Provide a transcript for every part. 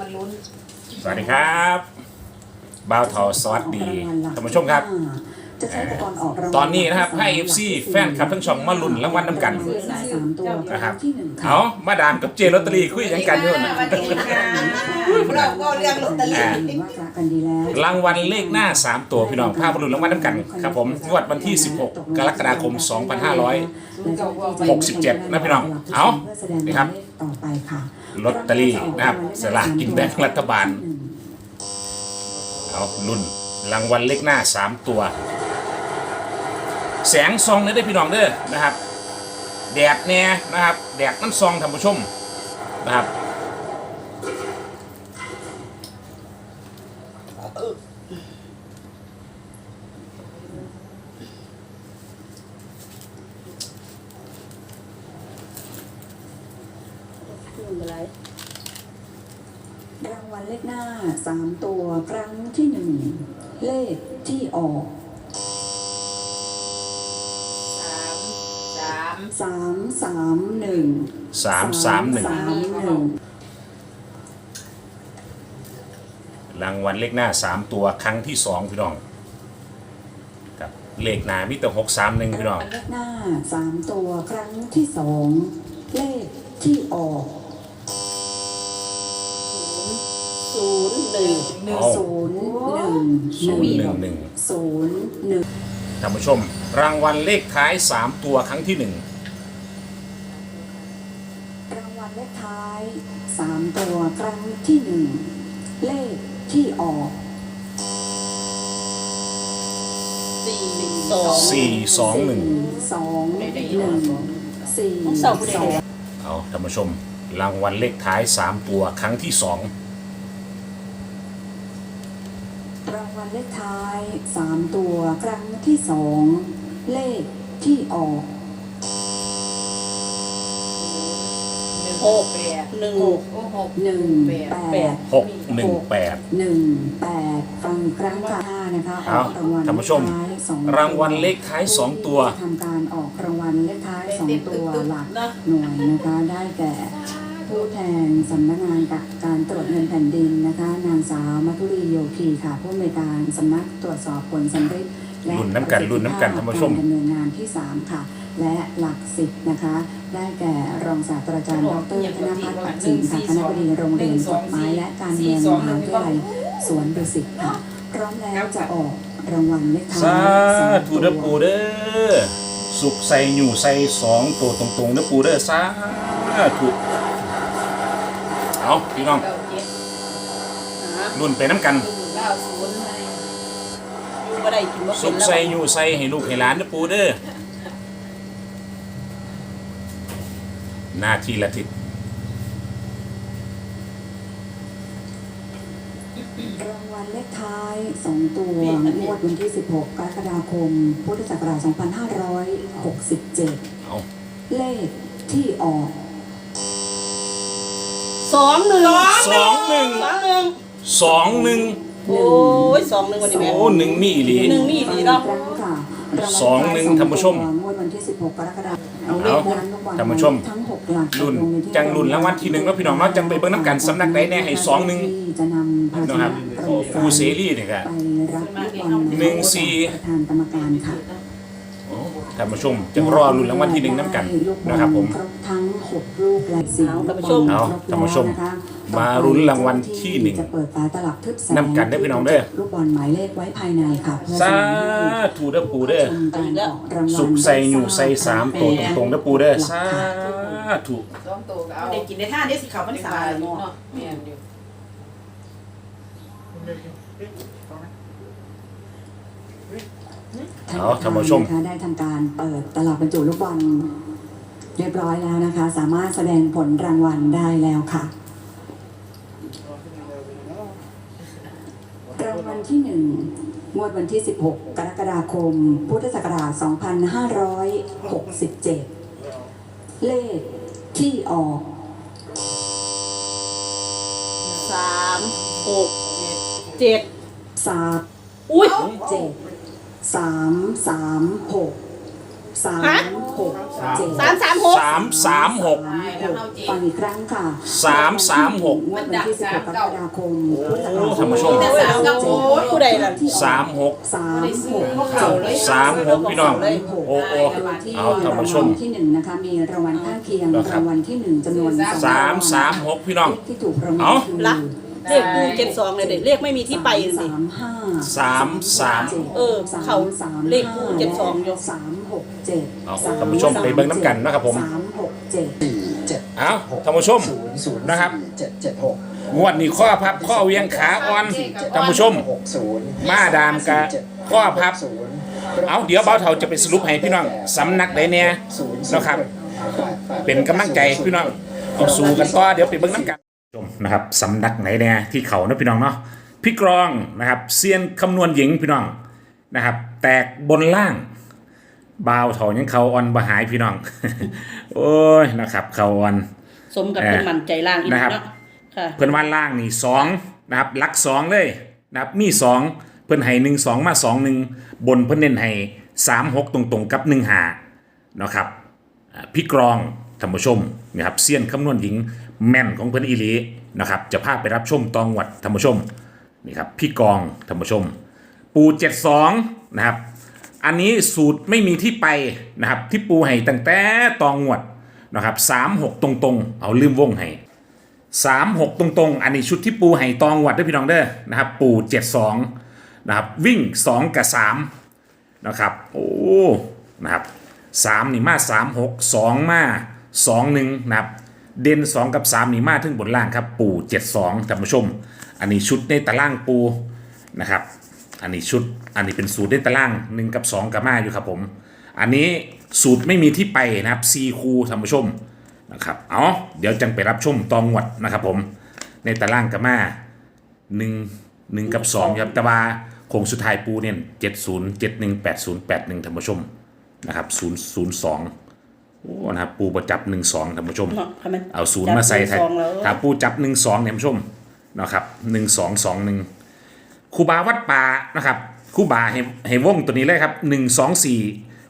มันลุ้นสวัสดีครับบ่าวทอสวัสดีท่านผู้ชมครับ จะใช้อุปกรณ์ออกรางวัลตอนนี้นะครับให้ FC แฟนคลับทั้งช่องมาลุ้นรางวัลน้ำกัน สามตัวนะครับ ที่หนึ่งค่ะ เอามาดามกับเจลอตเตอรี่คุยหยังกันอยู่นะ สวัสดีค่ะเราก็เรื่องลอตเตอรี่เห็นว่าจะกันดีแล้ว รางวัลเลขหน้า 3 ตัวพี่น้องภาพมาลุ้นรางวัลน้ำกันครับผมงวดวันที่ 16 กรกฎาคม 2567 นะพี่น้อง เอานี่ครับต่อไปค่ะลอตเตอรี่นะครับสลากกินแบ่งรัฐบาล เอาลุ้นรางวัลเลขหน้า 3 ตัว แสงซองเนี่ยได้พี่น้องเด้อนะครับ แดดแน่นะครับแดดน้ำซองท่านผู้ชมนะครับรางวัลเลขหน้าสามตัวครั้งที่หนึ่งเลขที่ออก สามสามหนึ่งสามสามหนึ่งสามหนึ่งรางวัลเลขหน้า3ตัวครั้งที่2พี่น้องกับเลขหน้ามิตรหกสามหนึ่งพี่น้องเลขหน้าสามตัวครั้งที่สองเลขที่ออกศูนย์หนึ่งหนึ่งเอาศูนย์หนึ่งศูนย์หนึ่งหนึ่งศูนย์หนึ่งท่านผู้ชมรางวัลเลขท้าย 3 ตัวครั้งที่ 1 รางวัลเลข ท้ายสามตัวครั้งที่หนึ่งเลขที่ออกสี่สอง4 2สองหนึ่งสี่ต้องสสออบงผู้ใดเนี่ย1เอาท่านผู้ชม รางวัลเลขท้าย3ตัวครั้งที่รางวัลเลขท้ายสามตัวครั้งที่สองเลขที่ออก หกหนึ่งหกหกหนึ่งแปด2 6 1 8หนึ่งแปดฟังครั้งค่ะห้านะคะเอารางวัลท่านผู้ชมเลขท้ายสองรางวัลเลขท้าย2ตัวทำการออกรางวัลเลขท้ายสองตัวหลักนะหน่วยนะคะได้แก่ผู้แทนสำนักงานการตรวจเงินแผ่นดินนะคะ นางสาวมัทุรีโยคีค่ะ ผู้อำนวยการสำนักตรวจสอบผลสำเร็จและรุ่นน้ำกันรุ่นน้ำกันท่านผู้ชมกรดำเนินงานที่ 3 ค่ะ และหลักสิบนะคะ ได้แก่รองศาสตราจารย์ดรธนพัฒน์ปัจจิมค่ะคณะบดีโรงเรียนกฎหมายและการเมืองมหาวิทยาลัยสวนดุสิตค่ะพร้อมแล้วจะออกรางวัลเลขท้ายสาสามธุเด้อปูเด้อสุขใส่อยู่ใส่สองตัวตรงๆเด้อปูเด้อสาธุเอาพี่น้องเก้าเจ็ดฮะรุ่นไปน้ำกันเก้าศูนย์ให้อยู่บ่ได้กินบ่เป็สุนขแล้วใส่อยู่ใส่ให้ลูกให้หลานเด้อปูเด้อ หน้าที่ละทิศรางวัลเลขท้าย 2 ตัวงวดวันที่ 16 กรกฎาคม พุทธศักราช 2567 เอาเลขที่ออก สองหนึ่งสองหนึ่งสองหนึ่งสองหนึ่งโอ้ยสองหนึ่งวันนี้แม่โอ้หนึ่งมีอีหลีหนึ่งมีอีหลีเนาะครั้งค่ะรางวัลสองหนึ่งท้ยท่านผู้ชมตัวงวดวันที่ 16 กรกฎาคมเอาเลขนั้นลูกบอล ท่านผู้ชมทั้ง6หลักรุ่นลในที่จังรุ่นรางวัลที่หนึ่งแล้วพี่น้องเนาะจังไปเบิ่งน้ำกันสำนักใดแน่ให้สองหนึ่งที่จะนำภาชนะครับนะโปรดครูเสรีเนี่ยครับไปรับลูกบอลหนึ่งสี่ ท่านผู้ชมจะรอรุ่นรางวัลที่หนึ่งน้ำกันนะครับผมครบทั้งหกลูกและสีเอาท่านผู้ชมเอาท่านผู้ชม มาลุ้นรางวัลที่หนึ่งจะเปิดฝาตลับทึบแสงนำกันเด้อพี่น้องเด้อลูกบอลหมายเลขไว้ภายในค่ะเพื่อสาจะนำให้ธุเด้อปูเด้อชมการออกรางวัลสุขใส่อยู่ใส่สามตัวตรงๆเด้อปูเด้อสาธุต้องโตก็เอาเด็กกินได้ท่าได้สิเขามันสาสายยเนาะเนาะแม่นอยู่ เอาท่านผู้ชม นะคะได้ทำการเปิดตลับบรรจุลูกบอลเรียบร้อยแล้วนะคะ สามารถแสดงผลรางวัลได้แล้วค่ะรางวัลที่หนึ่งงวดวันที่ 16 กรกฎาคม พุทธศักราช 2567 เลขที่ออก สามหกเจ็ด3อุ้ยเจ็ด สามสามหกสามหกสเจ็ดสามสามหกสามสามหกฟังอีกครั้งค่ะสามสามหกงวดวันที่16กรกฎาคมพุทธศักราชท่านผู้ชมผู้ใดล่ะสามหกสามหกสามหกพี่น้องโอ้โอ้เอาท่านผู้ชมรางวัลที่หนึ่งนะคะมีรางวัลข้างเคียงนะครับรางวัลที่หนึ่งจำนวนสามสามหกพี่น้องที่ถูกรางวัลเอาคือละ เลขปูเจ็ดสองเลยเด็เลขไม่มีที่ไปเลย สามห้าสามสามเออเขาเลขคู่เจ็ดสองอยู่สามหกเจ็ดเอาท่านผู้ชมไปเบิ่งน้ำกันนะครับผม สามหกเจ็ด เจ็ดเอาท่านผู้ชม ศูนย์ศูนย์นะครับ เจ็ดเจ็ดหกงวดนี้ข้อพับข้อเวียงขาอ่อนท่านผู้ชม หกศูนย์มาดามกะข้อพับ ศูนย์เอาเดี๋ยวเบาเท่าจะไปสรุปให้พี่น้องสำนักใดเนี่ย ศูนย์นะครับ เป็นกำลังใจพี่น้องเอาสู้กันต่อเดี๋ยวไปเบิ่งน้ำกัน ชมนะครับสำนักไหนเนี่ยที่เขานะพี่น้องเนาะพี่กรองนะครับเซียนคำนวณหญิงพี่น้องนะครับแตกบนล่างบาวเถายังเขาอ่อนบหายพี่น้อง โอ้ยนะครับเขาอ่อนสมกับเป็นมันใจล่างอีกนะครับเนาะค่ะเพิ่นว่าล่างนี่สองนะครับหลักสองเลยนะครับมีสองเพิ่นให้หนึ่งสองมาสองหนึ่งบนเพิ่นเน้นให้สามหกตรงๆกับหนึ่งหานะครับอ่าพี่กรองท่านผู้ชมนะครับเซียนคำนวณหญิง แม่นของเพิ่นอีหลีนะครับจะพาไปรับชมตองวัดท่านผู้ชมนี่ครับพี่กองท่านผู้ชม ปูเจ็ดสองนะครับ อันนี้สูตรไม่มีที่ไปนะครับที่ปูให้ตั้งแต่ตองวดนะครับสามหกตรงๆ เอาลืมวงให้สามหกตรงๆ อันนี้ชุดที่ปูไห่ตองวัดด้วยพี่น้องเด้อนะครับปูเจ็ดสองนะครับวิ่งสองกับสามนะครับโอ้นะครับสามนี่มาสามหกสองมาสองหนึ่งนะครับ เด่นสองกับสามนี่มาถึงบนล่างครับปูเจ็ดสองท่านผู้ชม อันนี้ชุดในตารางปูนะครับ อันนี้ชุดอันนี้เป็นสูตรในตารางหนึ่งกับสองกับมาอยู่ครับผม อันนี้สูตรไม่มีที่ไปนะครับซีคูท่านผู้ชมนะครับเอาเดี๋ยวจังไปรับชมตองวดนะครับผมในตารางกามาหนึ่งหนึ่งกับสองครับแต่ว่าโคงสุดท้ายปูเนี่ยเจ็ดศูนย์เจ็ดหนึ่งแปดศูนย์แปดหนึ่งท่านผู้ชมนะครับศูนย์ศูนย์สอง โอ้นะครับปูประจับหนึ่งสองท่านผู้ชมเนาะทำไมเอาศูนย์มาใส่ไทยจับหนึ่งสองแล้วถ้าปูจับหนึ่งสองเนี่ยท่านผู้ชมนะครับหนึ่งสองสองหนึ่งครูบาวัดป่านะครับครูบาให้ให้วงตัวนี้เลยครับหนึ่งสองสี่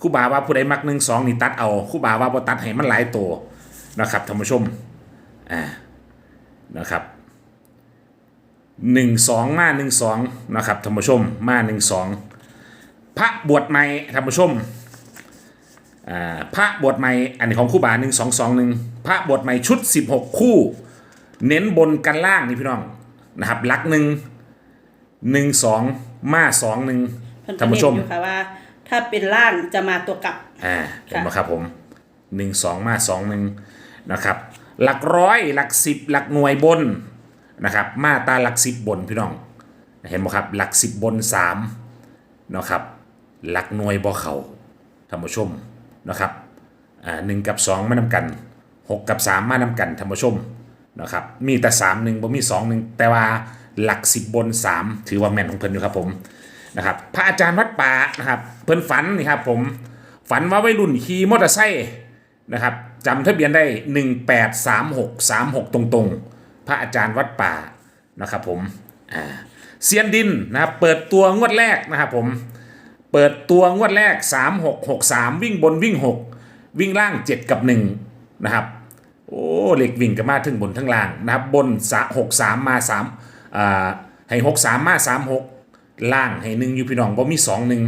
ครูบาว่าผู้ใดมักหนึ่งสองนี่ตัดเอาครูบาว่าบ่ตัดให้มันหลายตัวนะครับท่านผู้ชมอ่านะครับหนึ่งสองมาหนึ่งสองนะครับท่านผู้ชมมาหนึ่งสองพระบวชใหม่ท่านผู้ชมอ่า พระบทใหม่อันนี้ของคู่บาหนึ่งสองสองหนึ่งพระบทใหม่ชุด 16 คู่ เน้นบนกันล่างนี่พี่น้องนะครับหลักหนึ่งหนึ่งสองมาสองหนึ่งเพิ่นก็ท่านผู้ชมเน้นอยู่ค่ะว่า ถ้าเป็นล่างจะมาตัวกลับอ่าเห็นไหมครับผมหนึ่งสองมาสองหนึ่งนะครับ หลักร้อยหลักสิบหลักหน่วยบนนะครับ มาตาหลักสิบบนพี่น้อง เห็นไหมครับ หลักสิบบนสามนะครับ หลักหน่วยบ่เขาท่านผู้ชม นะครับหนึ่งกับสองมานำกันหกกับสามมานำกันท่านผู้ชมนะครับมีแต่สามหนึ่งบ่มีสองหนึ่งแต่ว่าหลักสิบบนสามถือว่าแม่นของเพิ่นอยู่ครับผมนะครับพระอาจารย์วัดป่านะครับเพิ่นฝันนี่ครับผมฝันว่าวัยรุ่นขี่มอเตอร์ไซค์นะครับจำทะเบียนได้ 183636 ตรงๆ พระอาจารย์วัดป่านะครับผมเซียนดินนะครับเปิดตัวงวดแรกนะครับผม เปิดตัวงวดแรก 3663 วิ่งบนวิ่ง 6 วิ่งล่าง 7 กับ 1 นะครับ โอ้เหล็กวิ่งกันมาถึงบนทั้งล่างนะครับ บนสะหกสามมาสามอ่าให้หกสามมาสามหกล่างให้หนึ่งอยู่พี่น้องบ่มีสองหนึ่ง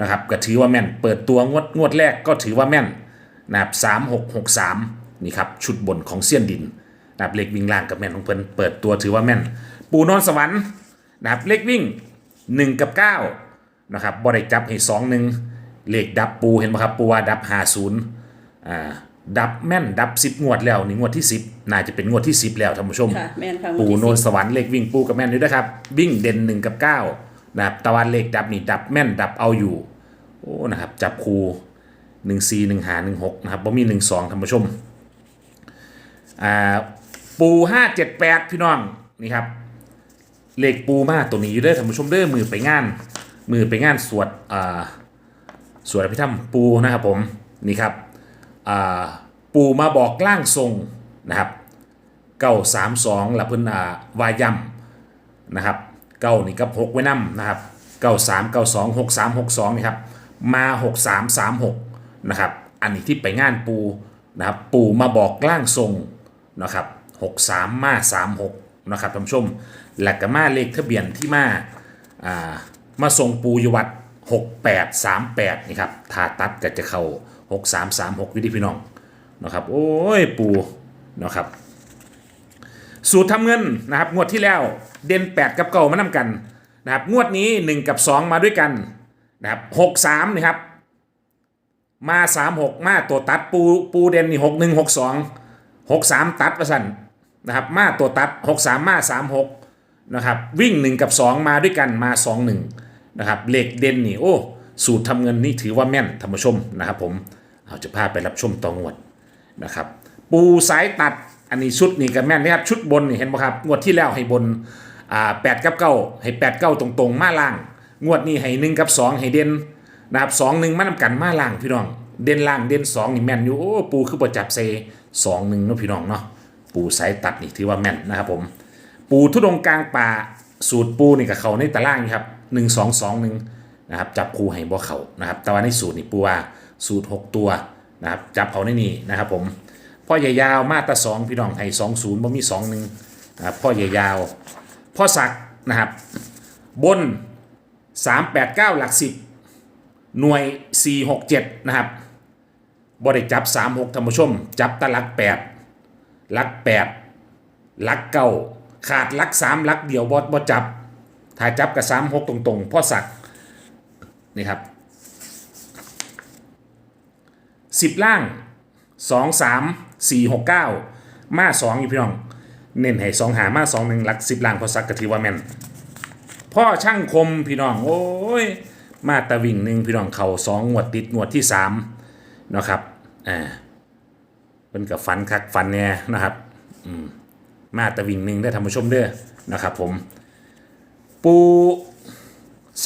นะครับ ก็ถือว่าแม่น เปิดตัวงวดงวดแรกก็ถือว่าแม่นนะครับสามหกหกสามนี่ครับ ชุดบนของเซียนดินนะครับเหล็กวิ่งล่างกับแม่นของเพิ่นเปิดตัวถือว่าแม่น ปูนอนสวรรค์นะครับเลขวิ่งหนึ่งกับเก้า นะครับบ่ได้จับให้สองหนึ่งเลขดับปูเห็นไหมครับปูว่าดับหาศูนย์อ่าดับแม่นดับสิบงวดแล้วนี่งวดที่สิบน่าจะเป็นงวดที่สิบแล้วท่านผู้ชม ค่ะแม่นค่ะปูโนนสวรรค์เลขวิ่งปูกับแม่นอยู่นะครับ วิ่งเด่นหนึ่งกับเก้านะครับตะวันเลขดับนี่ดับแม่นดับเอาอยู่โอ้นะครับจับคูหนึ่งสี่หนึ่งหาหนึ่งหกนะครับบ่มีหนึ่งสองท่านผู้ชมอ่าปูห้าเจ็ดแปดพี่น้องนี่ครับเลขปูมาตัวนี้อยู่เด้อท่านผู้ชมเด้อมือไปงาน มือไปงานสวดอ่าสวดอภิธรรมปูนะครับผมนี่ครับอ่าปูมาบอกร่างทรงนะครับเก้าสามสองละเพิ่นอ่าวาย่ำนะครับเก้านี่กับหกไว้นำนะครับเก้าสามเก้าสองหกสามหกสองนี่ครับมาหกสามสามหกนะครับอันนี้ที่ไปงานปูนะครับปูมาบอกร่างทรงนะครับหกสามมาสามหกนะครับท่านผู้ชมและก็มาเลขทะเบียนที่มาอ่า มาทรงปูอยวัดหกแปดสามแปดนี่ครับถ้าตัดก็จะเข้าหกสามสามหกวิธีพี่น้องนะครับโอ้ยปูนะครับสูตรทำเงินนะครับงวดที่แล้วเด่น 8 กับเก่ามานำกันนะครับงวดนี้ 1 กับ 2 มาด้วยกันนะครับ6 3นะครับมา 3 6 มาตัวตัดปูปูเด่นนี่6 1 6 2 6 3ตัดประสันนะครับมาตัวตัด 6 3 มา 3 6นะครับวิ่ง 1 กับ 2 มาด้วยกันมา 2 1 นะครับเลขเด่นนี่โอ้สูตรทำเงินนี่ถือว่าแม่นท่านผู้ชมนะครับผมเอาจะพาไปรับชมต่องวดนะครับปูสายตัดอันนี้ชุดนี่ก็แม่นนะครับชุดบนนี่เห็นไหมครับงวดที่แล้วให้บนอ่าแปดกับเก้าให้แปดเก้าตรงๆ มาล่าง งวดนี้ให้หนึ่งกับสองให้เด่นนะครับสองหนึ่งมานำกันมาล่างพี่น้อง เด่นล่างเด่นสองนี่แม่นอยู่โอ้ปูคือประจับเซสองหนึ่งนะพี่น้องเนาะปูสายตัดนี่ถือว่าแม่นนะครับผมปูทุดงกลางป่าสูตรปูนี่กับเขาในตารางนะครับ หนึ่งสองสองหนึ่งนะครับจับคู่ให้บ่เขานะครับแต่ว่าในสูตรนี่ปูว่าสูตรหกตัวนะครับจับเขาในนี่นะครับผมพ่อใหญ่ยาวมาตราสองพี่น้องให้สองศูนย์บ่มีสองหนึ่งนะครับพ่อใหญ่ยาวพ่อศักนะครับบนสามแปดเก้าหลักสิบหน่วยสี่หกเจ็ดนะครับบริจับสามหกธรรมชม จับตะลักแปดลักแปดลักเก้าขาดลักสามลักเดียวบดบดจับ ถ้าจับกับสามหกตรงๆพ่อศักนี่ครับสิบล่างสองสามสี่หกเก้ามาสองอยู่พี่น้อง เน้นให้สองหามาสองหนึ่งหลักสิบล้านพอสักกะทีว่าแม่นพ่อช่างคมพี่น้องโอ้ยมาตะวิ่งหนึ่งพี่น้องเขาสองงวดติดงวดที่สามนะครับอ่าเป็นกับฟันคักฟันเนี่ยนะครับอืมมาตะวิ่งหนึ่งได้ทำผู้ชมเด้อนะครับผม ปู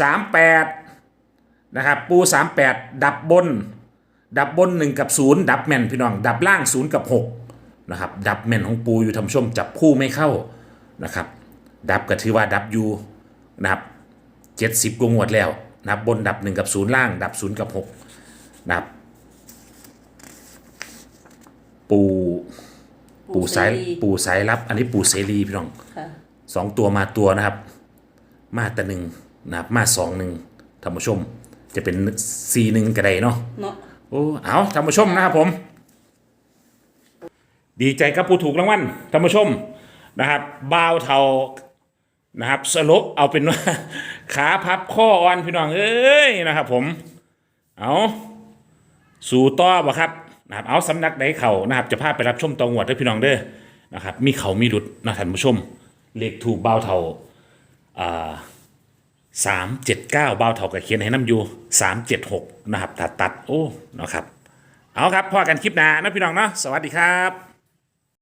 สามแปดนะครับปูสามแปดดับบน ดับบนหนึ่งกับศูนย์ดับแม่นพี่น้อง ดับล่างศูนย์กับหกนะครับดับแม่นของปูอยู่ทำชมจับคู่ไม่เข้านะครับดับก็ถือว่าดับอยู่นะครับเจ็ดสิบกว่างวดแล้วนะครับบนดับหนึ่งกับศูนย์ล่าง ดับศูนย์กับหกนะครับปูปูสายปูสายรับ อันนี้ปูเสรีพี่น้องค่ะสองตัวมาตัวนะครับ มาแต่หนึ่งนะครับมาสองหนึ่งท่านผู้ชม จะเป็นสี่หนึ่งกระไดเนาะเนาะโอ้เอาท่านผู้ชมนะครับผม ดีใจกับผู้ถูกรางวัลท่านผู้ชมนะครับบ่าวเทานะครับสรุปเอาเป็นว่า ขาพับข้ออ่อนพี่น้องเอ้ยนะครับผม เอาสู่ต่อบ่ครับนะครับเอาสำนักใดเข่านะครับ จะพาไปรับชมตองวดด้วยพี่น้องเด้อนะครับ มีเขามีหลุดนะท่านผู้ชม เลขถูกบ่าวเทาอ่า สามเจ็ดเก้าเบาเถากับเขียนให้น้ำอยู่สามเจ็ดหกนะครับตัดตัดโอ้นะครับเอาครับพอกันคลิปหน้านะพี่น้องเนาะสวัสดีครับ